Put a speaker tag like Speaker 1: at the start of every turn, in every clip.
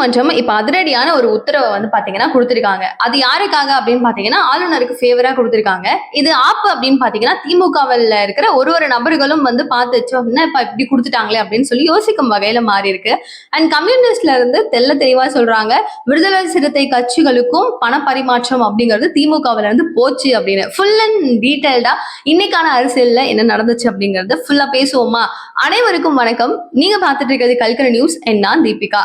Speaker 1: நீதிமன்றம் இப்ப அதிரடியான ஒரு உத்தரவை வந்து பாத்தீங்கன்னா கொடுத்திருக்காங்க. அது யாருக்காக அப்படின்னு பாத்தீங்கன்னா ஆளுநருக்கு ஃபேவரா கொடுத்திருக்காங்க. இது ஆப் அப்படின்னு பாத்தீங்கன்னா திமுகவில் இருக்கிற ஒரு ஒரு நபர்களும் வந்து பார்த்துச்சு அப்படின்னா இப்ப இப்படி கொடுத்துட்டாங்களே? அப்படின்னு சொல்லி யோசிக்கும் வகையில மாறி இருக்கு. அண்ட் கம்யூனிஸ்ட்ல இருந்து தெல்ல தெளிவா சொல்றாங்க விடுதலை சிறுத்தை கட்சிகளுக்கும் பண பரிமாற்றம் அப்படிங்கிறது திமுகவில் இருந்து போச்சு அப்படின்னு. ஃபுல் அண்ட் டீட்டெயில்டா இன்னைக்கான அரசியல்ல என்ன நடந்துச்சு அப்படிங்கறது ஃபுல்லா பேசுவோமா? அனைவருக்கும் வணக்கம். நீங்க பார்த்துட்டு இருக்கிறது கல்கர நியூஸ். என்ன நான் தீபிகா.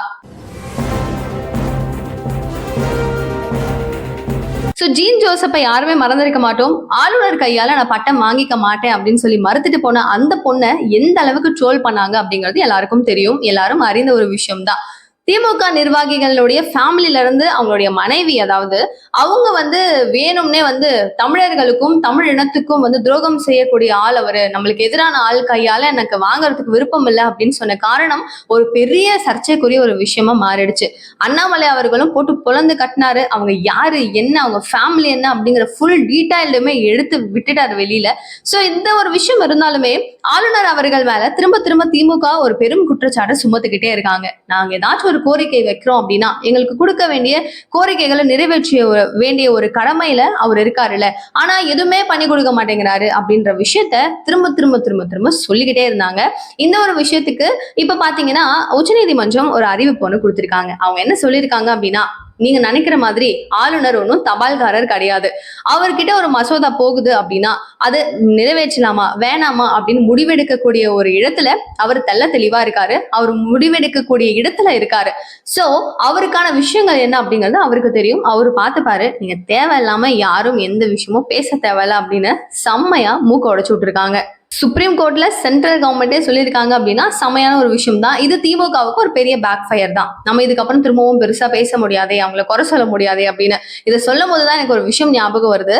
Speaker 1: ஸோ ஜீன் ஜோசப்பை யாருமே மறந்திருக்க மாட்டோம். ஆளுநர் கையால நான் பட்டம் வாங்கிக்க மாட்டேன் அப்படின்னு சொல்லி மறுத்துட்டு போன அந்த பொண்ணை எந்த அளவுக்கு ட்ரோல் பண்ணாங்க அப்படிங்கிறது எல்லாருக்கும் தெரியும். எல்லாரும் அறிந்த ஒரு விஷயம் தான் திமுக நிர்வாகிகளுடைய ஃபேமிலில இருந்து அவங்களுடைய மனைவி அதாவது அவங்க வந்து வேணும்னே வந்து தமிழர்களுக்கும் தமிழ் இனத்துக்கும் வந்து துரோகம் செய்யக்கூடிய ஆள் அவரு. நம்மளுக்கு எதிரான ஆள் கையால எனக்கு வாங்குறதுக்கு விருப்பம் இல்லை அப்படின்னு சொன்ன காரணம் ஒரு பெரிய சர்ச்சைக்குரிய ஒரு விஷயமா மாறிடுச்சு. அண்ணாமலை அவர்களும் போட்டு புலந்து கட்டினாரு. அவங்க யாரு என்ன அவங்க ஃபேமிலி என்ன அப்படிங்கிற ஃபுல் டீட்டெயிலுமே எடுத்து விட்டுட்டாரு வெளியில. சோ இந்த ஒரு விஷயம் இருந்தாலுமே ஆளுநர் அவர்கள் மேல திரும்ப திரும்ப திமுக ஒரு பெரும் குற்றச்சாட்டை சுமத்துக்கிட்டே இருக்காங்க. நாங்க ஏதாச்சும் ஒரு கோரிக்கை வைக்கிறோம் அப்படின்னா எங்களுக்கு கொடுக்க வேண்டிய கோரிக்கைகளை நிறைவேற்றிய வேண்டிய ஒரு கடமையில அவர் இருக்காருல்ல. ஆனா எதுவுமே பண்ணி கொடுக்க மாட்டேங்கிறாரு அப்படின்ற விஷயத்த திரும்ப திரும்ப திரும்ப திரும்ப சொல்லிக்கிட்டே இருந்தாங்க. இந்த ஒரு விஷயத்துக்கு இப்ப பாத்தீங்கன்னா உச்சநீதிமன்றம் ஒரு அறிவிப்பு ஒண்ணு கொடுத்திருக்காங்க. அவங்க என்ன சொல்லியிருக்காங்க அப்படின்னா நீங்க நினைக்கிற மாதிரி ஆளுநர் ஒன்றும் தபால்காரர் கிடையாது. அவர்கிட்ட ஒரு மசோதா போகுது அப்படின்னா அதை நிறைவேற்றலாமா வேணாமா அப்படின்னு முடிவெடுக்கக்கூடிய ஒரு இடத்துல அவர் தெள்ள தெளிவா இருக்காரு. அவர் முடிவெடுக்கக்கூடிய இடத்துல இருக்காரு. சோ அவருக்கான விஷயங்கள் என்ன அப்படிங்கிறது அவருக்கு தெரியும். அவரு பார்த்துப்பாரு நீங்க தேவையில்லாம யாரும் எந்த விஷயமும் பேச தேவையில்ல அப்படின்னு செம்மையா மூக்க உடைச்சு விட்டுருக்காங்க. சுப்ரீம் கோர்ட்ல சென்ட்ரல் கவர்மெண்டே சொல்லியிருக்காங்க அப்படின்னா செமையான ஒரு விஷயம் தான். இது திமுகவுக்கு ஒரு பெரிய பேக் ஃபயர் தான். நம்ம இதுக்கப்புறம் திரும்பவும் பெருசா பேச முடியாதே அவங்கள குறை சொல்ல முடியாதே அப்படின்னு. இதை சொல்லும் போதுதான் எனக்கு ஒரு விஷயம் ஞாபகம் வருது.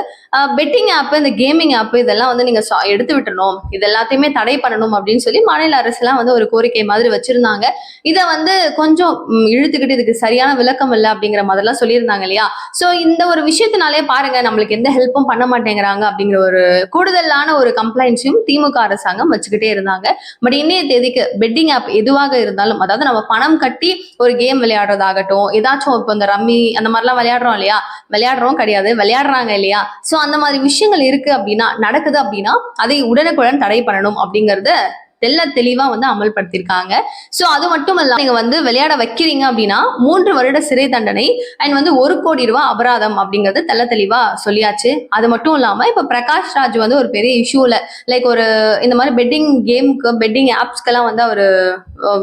Speaker 1: பெட்டிங் ஆப் இந்த கேமிங் ஆப் இதெல்லாம் வந்து நீங்க சா- எடுத்து விட்டணும் இது எல்லாத்தையுமே தடை பண்ணணும் அப்படின்னு சொல்லி மாநில அரசுலாம் வந்து ஒரு கோரிக்கை மாதிரி வச்சிருந்தாங்க. இதை வந்து கொஞ்சம் இழுத்துக்கிட்டு இதுக்கு சரியான விளக்கம் இல்லை அப்படிங்கிற மாதிரிலாம் சொல்லியிருந்தாங்க இல்லையா? சோ இந்த ஒரு விஷயத்தினாலே பாருங்க நம்மளுக்கு எந்த ஹெல்ப்பும் பண்ண மாட்டேங்கிறாங்க அப்படிங்கிற ஒரு கூடுதலான ஒரு கம்ப்ளைண்ட்ஸையும் திமுக அரசாங்கம் வச்சுக்கிட்டே இருந்தாங்க. பட் இன்னைய தேதிக்கு பெட்டிங் ஆப் எதுவாக இருந்தாலும் அதாவது நம்ம பணம் கட்டி ஒரு கேம் விளையாடுறதாகட்டும் ஏதாச்சும் இப்போ இந்த ரம்மி அந்த மாதிரிலாம் விளையாடுறோம் இல்லையா? விளையாடுறோம் கிடையாது விளையாடுறாங்க இல்லையா? சோ அந்த மாதிரி விஷயங்கள் இருக்கு அப்படின்னா நடக்குது அப்படின்னா அதை உடனுக்குடன் தடை பண்ணணும் அப்படிங்கறத தெள்ள தெளிவா வந்து அமல்படுத்தியிருக்காங்க. சோ அது மட்டும் இல்ல நீங்க வந்து விளையாட வைக்கிறீங்க அப்படின்னா மூன்று வருட சிறை தண்டனை அண்ட் வந்து ஒரு கோடி ரூபாய் அபராதம் அப்படிங்கிறது தெள்ள தெளிவா சொல்லியாச்சு. அது மட்டும் இல்லாம இப்ப பிரகாஷ் ராஜ் வந்து ஒரு பெரிய இஷ்யூல லைக் ஒரு இந்த மாதிரி பெட்டிங் கேமுக்கு பெட்டிங் ஆப்ஸ்க்கெல்லாம் வந்து அவர்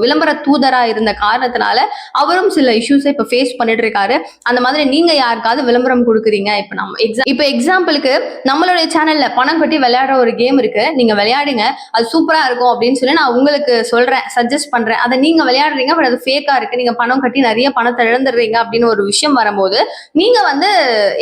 Speaker 1: விளம்பர தூதரா இருந்த காரணத்தினால அவரும் சில இஷ்யூஸை இப்ப ஃபேஸ் பண்ணிட்டு இருக்காரு. அந்த மாதிரி நீங்க யாருக்காவது விளம்பரம் கொடுக்குறீங்க? இப்ப நம்ம எக்ஸாம் இப்ப எக்ஸாம்பிளுக்கு நம்மளுடைய சேனல்ல பணம் கட்டி விளையாடுற ஒரு கேம் இருக்கு. நீங்க விளையாடுங்க அது சூப்பரா இருக்கும் அப்படின்னு அப்படின்னு சொல்லி நான் உங்களுக்கு சொல்றேன் சஜஸ்ட் பண்றேன். அதை நீங்க விளையாடுறீங்க பட் அது ஃபேக்கா இருக்கு. நீங்க பணம் கட்டி நிறைய பணத்தை இழந்துடுறீங்க அப்படின்னு ஒரு விஷயம் வரும்போது நீங்க வந்து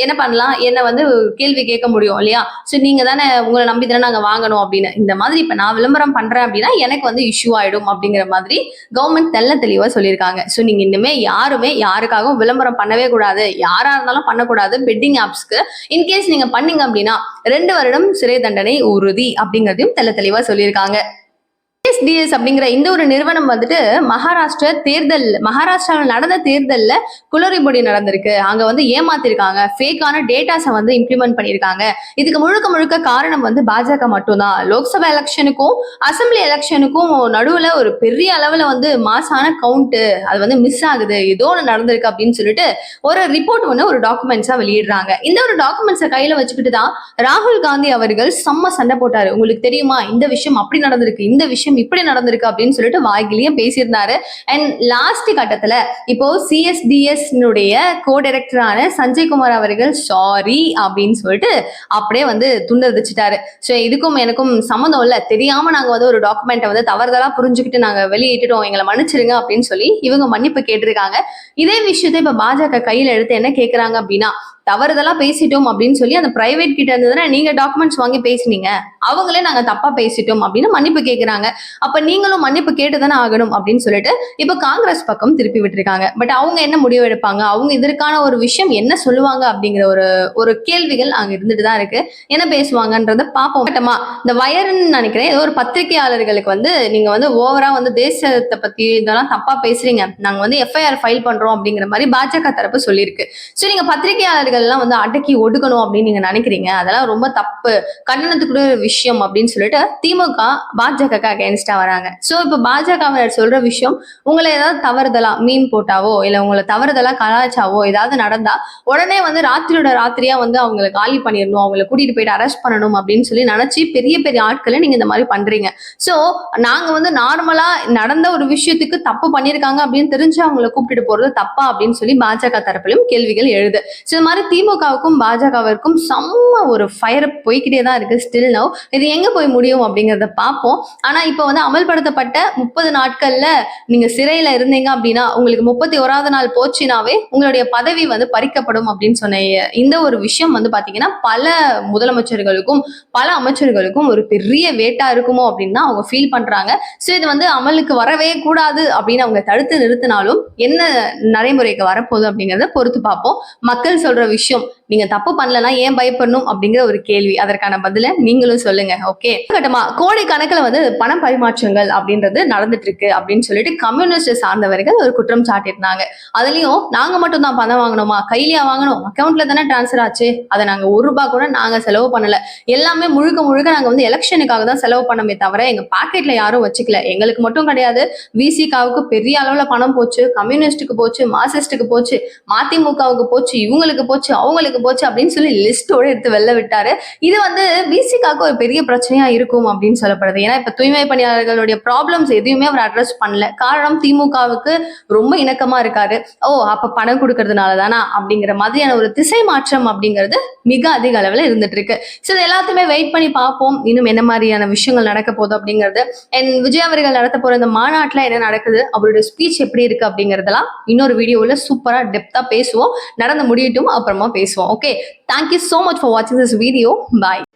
Speaker 1: என்ன பண்ணலாம்? என்ன வந்து கேள்வி கேட்க முடியும் இல்லையா? ஸோ நீங்க தானே உங்களை நம்பி தானே நாங்க வாங்கணும் அப்படின்னு. இந்த மாதிரி இப்ப நான் விளம்பரம் பண்றேன் அப்படின்னா எனக்கு வந்து இஷ்யூ ஆயிடும் அப்படிங்கிற மாதிரி கவர்மெண்ட் தெள்ள தெளிவா சொல்லியிருக்காங்க. ஸோ நீங்க இன்னுமே யாருமே யாருக்காகவும் விளம்பரம் பண்ணவே கூடாது. யாரா இருந்தாலும் பண்ணக்கூடாது. பெட்டிங் ஆப்ஸ்க்கு இன்கேஸ் நீங்க பண்ணீங்க அப்படின்னா ரெண்டு வருடம் சிறை தண்டனை உறுதி அப்படிங்கிறதையும் தெள்ள தெளிவா சொல்லியிருக்காங்க. டிஎஸ்டிஎஸ் அப்படிங்கிற இந்த ஒரு நிறுவனம் வந்துட்டு மகாராஷ்டிரா தேர்தல் மகாராஷ்டிராவில் நடந்த தேர்தலில் குளறுபடி நடந்திருக்கு. அங்கே வந்து ஏமாத்திருக்காங்க. ஃபேக்கான டேட்டாஸை வந்து இம்ப்ளிமெண்ட் பண்ணியிருக்காங்க இதுக்கு முழுக்க முழுக்க காரணம் வந்து பாஜக மட்டும்தான். லோக்சபா எலெக்ஷனுக்கும் அசம்பிளி எலெக்ஷனுக்கும் நடுவில் ஒரு பெரிய அளவில் வந்து மாசான கவுண்ட்டு அது வந்து மிஸ் ஆகுது. ஏதோ ஒன்று நடந்திருக்கு அப்படின்னு சொல்லிட்டு ஒரு ரிப்போர்ட் ஒன்று ஒரு டாக்குமெண்ட்ஸாக வெளியிடுறாங்க. இந்த ஒரு டாக்குமெண்ட்ஸை கையில் வச்சுக்கிட்டு தான் ராகுல் காந்தி அவர்கள் செம்ம சண்டை போட்டாரு. உங்களுக்கு தெரியுமா? இந்த விஷயம் அப்படி நடந்திருக்கு. இந்த விஷயம் இப்படி நடந்திருக்கு அப்படின்னு சொல்லிட்டு வாய்கிலேயே பேசியிருந்தாரு. அண்ட் லாஸ்ட் கட்டத்துல இப்போ சிஎஸ்டிஎஸ் கோ டைரக்டரான சஞ்சய் குமார் அவர்கள் சாரி அப்படின்னு சொல்லிட்டு அப்படியே வந்து துண்டதிச்சிட்டாரு சோ ஸோ இதுக்கும் எனக்கும் சம்மந்தம் இல்ல. தெரியாம நாங்க வந்து ஒரு டாக்குமெண்ட்டை வந்து தவறுதலா புரிஞ்சுக்கிட்டு நாங்க வெளியிட்டுட்டோம். எங்களை மன்னிச்சிருங்க அப்படின்னு சொல்லி இவங்க மன்னிப்பு கேட்டிருக்காங்க. இதே விஷயத்தை இப்ப பாஜக கையில எடுத்து என்ன கேக்குறாங்க அப்படின்னா தவறுதலா பேசிட்டோம் அப்படின்னு சொல்லி அந்த பிரைவேட் கிட்ட இருந்ததுன்னா நீங்க டாக்குமெண்ட்ஸ் வாங்கி பேசுனீங்க. அவங்களே நாங்க தப்பா பேசிட்டோம் அப்படின்னு மன்னிப்பு கேக்குறாங்க. அப்ப நீங்களும் மன்னிப்பு கேட்டுதானே ஆகணும் அப்படின்னு சொல்லிட்டு இப்ப காங்கிரஸ் பக்கம் திருப்பி விட்டுருக்காங்க. பட் அவங்க என்ன முடிவு எடுப்பாங்க? அவங்க இதற்கான ஒரு விஷயம் என்ன சொல்லுவாங்க அப்படிங்கிற ஒரு ஒரு கேள்விகள் அங்க இருந்துட்டு தான் இருக்கு. என்ன பேசுவாங்கன்றத பார்ப்போம். கட்டமா இந்த வயர்ன்னு நினைக்கிறேன் ஏதோ ஒரு பத்திரிகையாளர்களுக்கு வந்து நீங்க வந்து ஓவரா வந்து தேசத்தை பத்தி இதெல்லாம் தப்பா பேசுறீங்க. நாங்க வந்து எஃப்ஐஆர் ஃபைல் பண்றோம் அப்படிங்கிற மாதிரி பாஜக தரப்பு சொல்லியிருக்கு. சோ நீங்க பத்திரிகையாளர்கள் எல்லாம் வந்து அடக்கி ஒடுக்கணும் அப்படின்னு நீங்க நினைக்கிறீங்க? அதெல்லாம் ரொம்ப தப்பு. கண்டனத்துக்குரிய விஷயம் அப்படின்னு சொல்லிட்டு திமுக பாஜக அகேன்ஸ்டா வராங்க. சோ இப்ப பாஜகவினர் சொல்ற விஷயம் உங்களை ஏதாவது தவறுதலா மீன் போட்டாவோ இல்ல உங்களை தவறுதலா கலாச்சாவோ ஏதாவது நடந்தா உடனே வந்து ராத்திரியோட ராத்திரியா வந்து அவங்களை காலி பண்ணிடணும் அவங்களை கூட்டிட்டு போயிட்டு அரெஸ்ட் பண்ணணும் அப்படின்னு சொல்லி நினைச்சு பெரிய பெரிய ஆட்களை நீங்க இந்த மாதிரி பண்றீங்க. சோ நாங்க வந்து நார்மலா நடந்த ஒரு விஷயத்துக்கு தப்பு பண்ணிருக்காங்க அப்படின்னு தெரிஞ்சு அவங்கள கூப்பிட்டுட்டு போறது தப்பா அப்படின்னு சொல்லி பாஜக தரப்பிலும் கேள்விகள் எழுது. சோ இது மாதிரி திமுகவுக்கும் பாஜகவிற்கும் செம்ம ஒரு ஃபயர் போய்கிட்டே தான் இருக்கு ஸ்டில் நவ் இது எங்க போய் முடியும் அப்படிங்கிறத பார்ப்போம். ஆனா இப்போ வந்து அமல்படுத்தப்பட்ட முப்பது நாட்கள்ல நீங்க சிறையில இருந்தீங்க அப்படின்னா உங்களுக்கு முப்பத்தி ஓராவது நாள் போச்சுனாவே உங்களுடைய பதவி வந்து பறிக்கப்படும் அப்படின்னு சொன்ன இந்த ஒரு விஷயம் வந்து பாத்தீங்கன்னா பல முதலமைச்சர்களுக்கும் பல அமைச்சர்களுக்கும் ஒரு பெரிய வேட்டா இருக்குமோ அப்படின்னு தான் அவங்க ஃபீல் பண்றாங்க. ஸோ இது வந்து அமலுக்கு வரவே கூடாது அப்படின்னு அவங்க தடுத்து நிறுத்தினாலும் என்ன நடைமுறைக்கு வரப்போகுது அப்படிங்கிறத பொறுத்து பார்ப்போம். மக்கள் சொல்ற விஷயம். நீங்க தப்பு பண்ணலன்னா ஏன் பயப்படணும் அப்படிங்கிற ஒரு கேள்வி. அதற்கான பதில நீங்களும் சொல்லுங்க ஓகே கட்டமா கோடி கணக்குல வந்து பண பரிமாற்றங்கள் அப்படின்றது நடந்துட்டு இருக்கு அப்படின்னு சொல்லிட்டு கம்யூனிஸ்ட் சார்ந்தவர்கள் ஒரு குற்றம் சாட்டியிருந்தாங்க. அதுலயும் நாங்க மட்டும் தான் பணம் வாங்கணுமா? கையிலயா வாங்கணும்? அக்கௌண்ட்ல தானே டிரான்ஸ்ஃபர் ஆச்சு. அதை நாங்க ஒரு ரூபாய் கூட நாங்க செலவு பண்ணல. எல்லாமே முழுக்க முழுக்க நாங்க வந்து எலெக்ஷனுக்காக தான் செலவு பண்ணமே தவிர எங்க பாக்கெட்ல யாரும் வச்சுக்கல. எங்களுக்கு மட்டும் கிடையாது. விசிகாவுக்கு பெரிய அளவுல பணம் போச்சு. கம்யூனிஸ்டுக்கு போச்சு. மார்க்சிஸ்டுக்கு போச்சு. மதிமுகவுக்கு போச்சு. இவங்களுக்கு போச்சு. அவங்களுக்கு போச்சு அப்படின்னு சொல்லி லிஸ்டோட எடுத்து வெளில விட்டாரு. இது வந்து பிசிகாக்கு ஒரு பெரிய பிரச்சனையா இருக்கும் அப்படின்னு சொல்லப்படுது. ஏன்னா இப்ப தூய்மை பணியாளர்களுடைய ப்ராப்ளம்ஸ் எதையுமே அவர் அட்ரஸ் பண்ணல. காரணம் திமுகவுக்கு ரொம்ப இணக்கமா இருக்காரு. ஓ அப்ப பணம் கொடுக்கறதுனால தானா அப்படிங்கிற மாதிரியான ஒரு திசை மாற்றம் அப்படிங்கிறது மிக அதிக அளவுல இருந்துட்டு இருக்கு ஸோ இது எல்லாத்தையுமே வெயிட் பண்ணி பார்ப்போம். இன்னும் என்ன மாதிரியான விஷயங்கள் நடக்க போகுது அப்படிங்கிறது. என் விஜய் அவர்கள் நடத்த போற இந்த மாநாட்டுல என்ன நடக்குது? அவருடைய ஸ்பீச் எப்படி இருக்கு அப்படிங்கறதெல்லாம் இன்னொரு வீடியோவில் சூப்பரா டெப்தா பேசுவோம். நடந்து முடியட்டும் அப்புறமா பேசுவோம். okay thank you so much for watching this video. Bye.